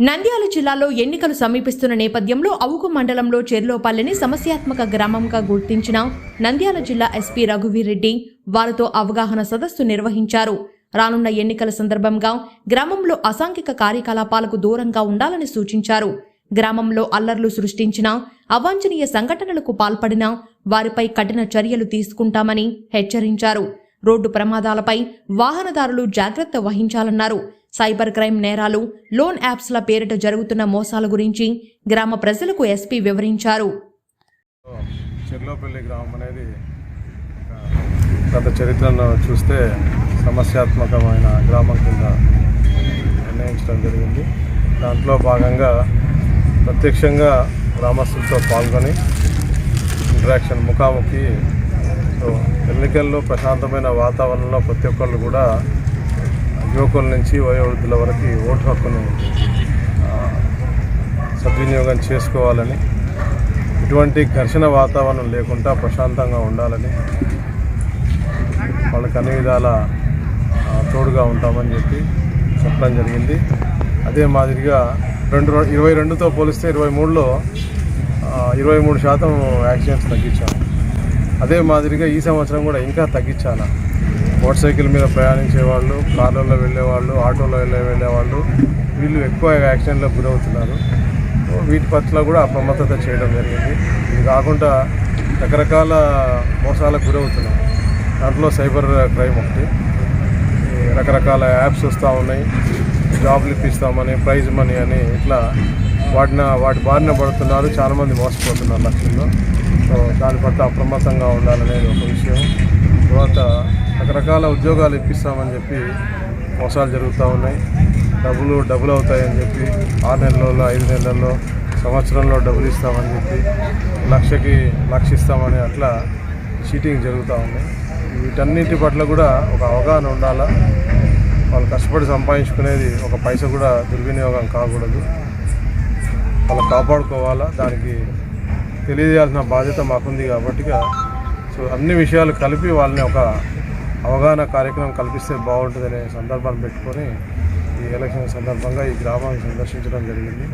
నంద్యాల జిల్లాలో ఎన్నికలు సమీపిస్తున్న నేపథ్యంలో అవుకు మండలంలో చెర్లోపల్లిని సమస్యాత్మక గ్రామంగా గుర్తించిన నంద్యాల జిల్లా ఎస్పీ రఘువీరెడ్డి వారితో అవగాహన సదస్సు నిర్వహించారు. రానున్న ఎన్నికల సందర్భంగా గ్రామంలో అసాంఘిక కార్యకలాపాలకు దూరంగా ఉండాలని సూచించారు. గ్రామంలో అల్లర్లు సృష్టించిన అవాంఛనీయ సంఘటనలకు పాల్పడిన వారిపై కఠిన చర్యలు తీసుకుంటామని హెచ్చరించారు. రోడ్డు ప్రమాదాలపై వాహనదారులు జాగ్రత్త వహించాలన్నారు. సైబర్ క్రైమ్ నేరాలు లోన్ యాప్స్ల పేరిట జరుగుతున్న మోసాల గురించి గ్రామ ప్రజలకు ఎస్పీ వివరించారు. చెర్లోపల్లి గ్రామం అనేది గత చరిత్రను చూస్తే సమస్యాత్మకమైన గ్రామం కింద నిర్ణయించడం జరిగింది. దాంట్లో భాగంగా ప్రత్యక్షంగా గ్రామస్తులతో పాల్గొని ఇంటరాక్షన్ ముఖాముఖి ఎన్నికల్లో ప్రశాంతమైన వాతావరణంలో ప్రతి ఒక్కళ్ళు కూడా యువకుల నుంచి వయోవృద్ధుల వరకు ఓటు హక్కును సద్వినియోగం చేసుకోవాలని ఇటువంటి ఘర్షణ వాతావరణం లేకుండా ప్రశాంతంగా ఉండాలని వాళ్ళకి అన్ని విధాల తోడుగా ఉంటామని చెప్పి చెప్పడం జరిగింది. అదే మాదిరిగా రెండు ఇరవై రెండుతో పోలిస్తే ఇరవై మూడులో ఇరవై మూడు శాతం యాక్సిడెంట్స్ తగ్గించాను అదే మాదిరిగా ఈ సంవత్సరం కూడా ఇంకా తగ్గించాలా? మోటార్ సైకిల్ మీద ప్రయాణించే వాళ్ళు కార్లలో వెళ్ళేవాళ్ళు ఆటోలో వెళ్ళే వెళ్ళేవాళ్ళు వీళ్ళు ఎక్కువ యాక్సిడెంట్లకు గురవుతున్నారు. వీటి పట్ల కూడా అప్రమత్తత చేయడం జరిగింది. ఇది కాకుండా రకరకాల మోసాలకు గురవుతున్నాం దాంట్లో సైబర్ క్రైమ్ ఒకటి. రకరకాల యాప్స్ వస్తూ ఉన్నాయి. జాబ్లు ఇప్పిస్తామని ప్రైజ్ మనీ అని ఇట్లా వాటిన వాటి బారిన పడుతున్నారు. చాలామంది మోసపోతున్నారు లక్ష్యంలో సో దాని పట్ల అప్రమత్తంగా ఉండాలనేది ఒక విషయం. తర్వాత రకరకాల ఉద్యోగాలు ఇప్పిస్తామని చెప్పి మోసాలు జరుగుతూ ఉన్నాయి. డబ్బులు డబ్బులు అవుతాయని చెప్పి ఆరు నెలల్లో ఐదు నెలల్లో సంవత్సరంలో డబ్బులు ఇస్తామని చెప్పి లక్షకి లక్ష ఇస్తామని అట్లా చీటింగ్ జరుగుతూ ఉన్నాయి వీటన్నిటి పట్ల కూడా ఒక అవగాహన ఉండాలా? వాళ్ళు కష్టపడి సంపాదించుకునేది ఒక పైస కూడా దుర్వినియోగం కాకూడదు. వాళ్ళు కాపాడుకోవాలా? దానికి తెలియజేయాల్సిన బాధ్యత మాకుంది కాబట్టి సో అన్ని విషయాలు కలిపి వాళ్ళని ఒక అవగాహన కార్యక్రమం కల్పిస్తే బాగుంటుందనే సందర్భాన్ని పెట్టుకొని ఈ ఎలక్షన్ సందర్భంగా ఈ గ్రామాన్ని సందర్శించడం జరిగింది.